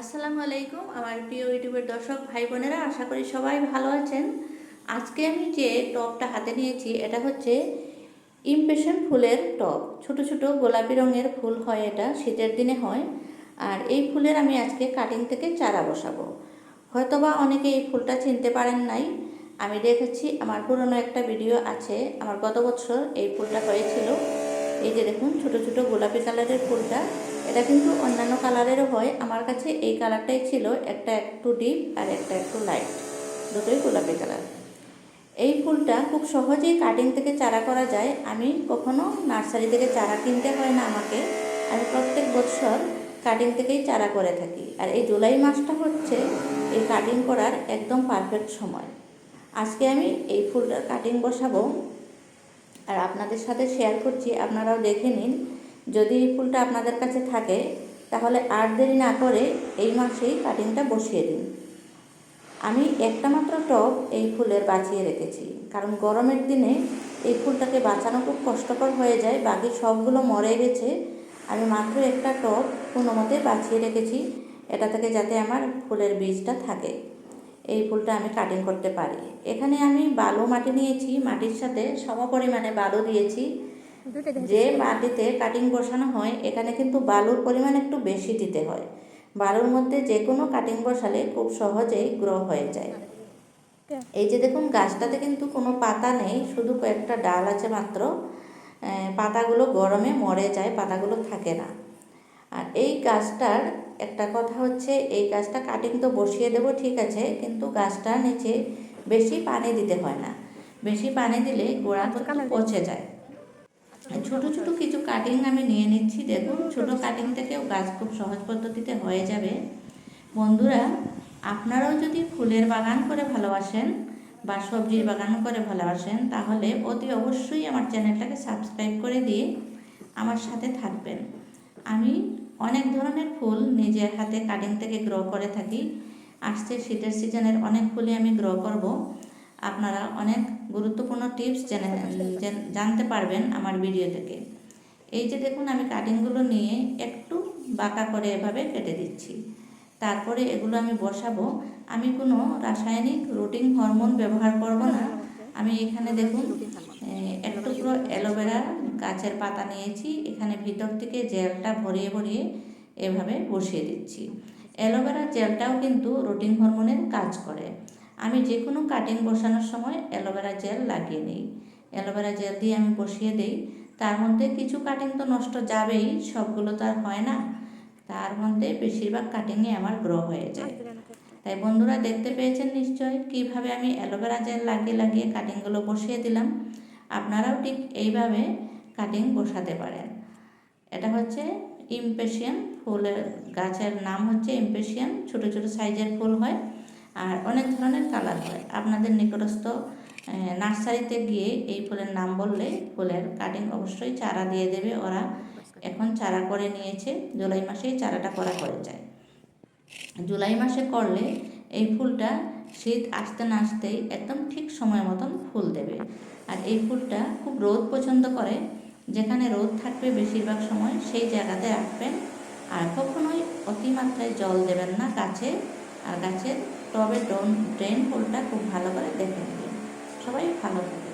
আসসালামু আলাইকুম, আমার প্রিয় ইউটিউবের দর্শক ভাই বোনেরা, আশা করি সবাই ভালো আছেন। আজকে আমি যে টপটা হাতে নিয়েছি, এটা হচ্ছে ইমপেশন ফুলের টপ। ছোট ছোট গোলাপি রঙের ফুল হয় এটা, শীতের দিনে হয়। আর এই ফুলের আমি আজকে কাটিং থেকে চারা বসাবো। হয়তোবা অনেকে এই ফুলটা চিনতে পারেন নাই। আমি দেখেছি, আমার পুরনো একটা ভিডিও আছে, আমার গত বছর এই ফুলটা হয়েছিল। এই যে দেখুন, ছোট ছোট গোলাপি কালারের ফুলটা, এটা কিন্তু অন্যান্য কালারেরও হয়। আমার কাছে এই কালারটাই ছিল, একটা একটু ডিপ আর একটা একটু লাইট, দুটোই গোলাপি কালার। এই ফুলটা খুব সহজেই কাটিং থেকে চারা করা যায়। আমি কখনো নার্সারি থেকে চারা কিনতে হয় না আমাকে। আমি প্রত্যেক বছর কাটিং থেকেই চারা করে থাকি। আর এই জুলাই মাসটা হচ্ছে এই কাটিং করার একদম পারফেক্ট সময়। আজকে আমি এই ফুলটার কাটিং বসাবো। আর আপনাদের সাথে শেয়ার করছি, আপনারাও দেখে নিন। যদি এই ফুলটা আপনাদের কাছে থাকে, তাহলে আর দেরি না করে এই মাসেই কাটিংটা বসিয়ে দিন। আমি একটা মাত্র টব এই ফুলের বাঁচিয়ে রেখেছি, কারণ গরমের দিনে এই ফুলটাকে বাঁচানো খুব কষ্টকর হয়ে যায়, বাকি সবগুলো মরে গেছে। আমি মাত্র একটা টব কোনো মতে বাঁচিয়ে রেখেছি, এটা থেকে যাতে আমার ফুলের বীজটা থাকে। এই ফুলটা আমি কাটিং করতে পারি। এখানে আমি বালু মাটি নিয়েছি মাটির সাথে সম পরিমাণে বালু দিয়েছি। যে মাটিতে কাটিং বসানো হয় এখানে কিন্তু বালুর পরিমাণ একটু বেশি দিতে হয়। বালুর মধ্যে যে কোনো কাটিং বসালে খুব সহজেই গ্রো হয়ে যায়। এই যে দেখুন গাছটাতে কিন্তু কোনো পাতা নেই শুধু কয়েকটা ডাল আছে মাত্র। পাতাগুলো গরমে মরে যায় পাতাগুলো থাকে না। আর এই গাছটার একটা কথা হচ্ছে এই গাছটা কাটিং তো বসিয়ে দেবো ঠিক আছে কিন্তু গাছটার নিচে বেশি পানি দিতে হয় না। বেশি পানি দিলে গোড়া তো পচে যায়। ছোট ছোট কিছু কাটিং আমি নিয়ে নিচ্ছি দেখুন ছোট কাটিং থেকেও গাছ খুব সহজ পদ্ধতিতে হয়ে যাবে। বন্ধুরা আপনারাও যদি ফুলের বাগান করে ভালোবাসেন বা সবজির বাগান করে ভালোবাসেন তাহলে অতি অবশ্যই আমার চ্যানেলটাকে সাবস্ক্রাইব করে দিয়ে আমার সাথে থাকবেন। আমি অনেক ধরনের ফুল নিজের হাতে কাটিং থেকে গ্রো করে থাকি। আসছে শীতের সিজনের অনেক ফুলই আমি গ্রো করব। আপনারা অনেক গুরুত্বপূর্ণ টিপস জেনে জানতে পারবেন আমার ভিডিও থেকে। এই যে দেখুন, আমি কাটিংগুলো নিয়ে একটু বাঁকা করে এভাবে কেটে দিচ্ছি। তারপরে এগুলো আমি বসাবো। আমি কোনো রাসায়নিক রুটিন হরমোন ব্যবহার করব না। আমি এখানে দেখুন পুরো অ্যালোভেরা গাছের পাতা নিয়েছি, এখানে ভিতর থেকে জেলটা ভরিয়ে ভরিয়ে এভাবে বসিয়ে দিচ্ছি। অ্যালোভেরা জেলটাও কিন্তু রুটিন হরমোনের কাজ করে। আমি যে কোনো কাটিং বসানোর সময় অ্যালোভেরা জেল লাগিয়ে নিই। অ্যালোভেরা জেল দিয়ে আমি বসিয়ে দিই। তার মধ্যে কিছু কাটিং তো নষ্ট যাবেই, সবগুলো তো আর হয় না। তার মধ্যে বেশিরভাগ কাটিংয়ে আমার গ্রো হয়ে যায়। তাই বন্ধুরা দেখতে পেয়েছেন নিশ্চয় কীভাবে আমি অ্যালোভেরা জেল লাগিয়ে লাগিয়ে কাটিংগুলো বসিয়ে দিলাম। আপনারাও ঠিক এইভাবে কাটিং বসাতে পারেন। এটা হচ্ছে ইমপেশিয়ান ফুলের গাছের নাম হচ্ছে ইমপেশিয়ান ছোট ছোট সাইজের ফুল হয় আর অনেক ধরনের কালার হয়। আপনাদের নিকটস্থ নার্সারিতে গিয়ে এই ফুলের নাম বললে ফুলের কাটিং অবশ্যই চারা দিয়ে দেবে। ওরা এখন চারা করে নিয়েছে, জুলাই মাসেই চারাটা করা হয়ে যায়। জুলাই মাসে করলে এই ফুলটা শীত আসতে না আসতেই একদম ঠিক সময় মতন ফুল দেবে। আর এই ফুলটা খুব রোদ পছন্দ করে, যেখানে রোদ থাকবে বেশিরভাগ সময় সেই জায়গাতে রাখবেন। আর কখনোই অতিমাত্রায় জল দেবেন না গাছে, আর গাছের টবে ড্রেন ফুলটা খুব ভালো করে দেখে নেবেন। সবাই ভালো থাকে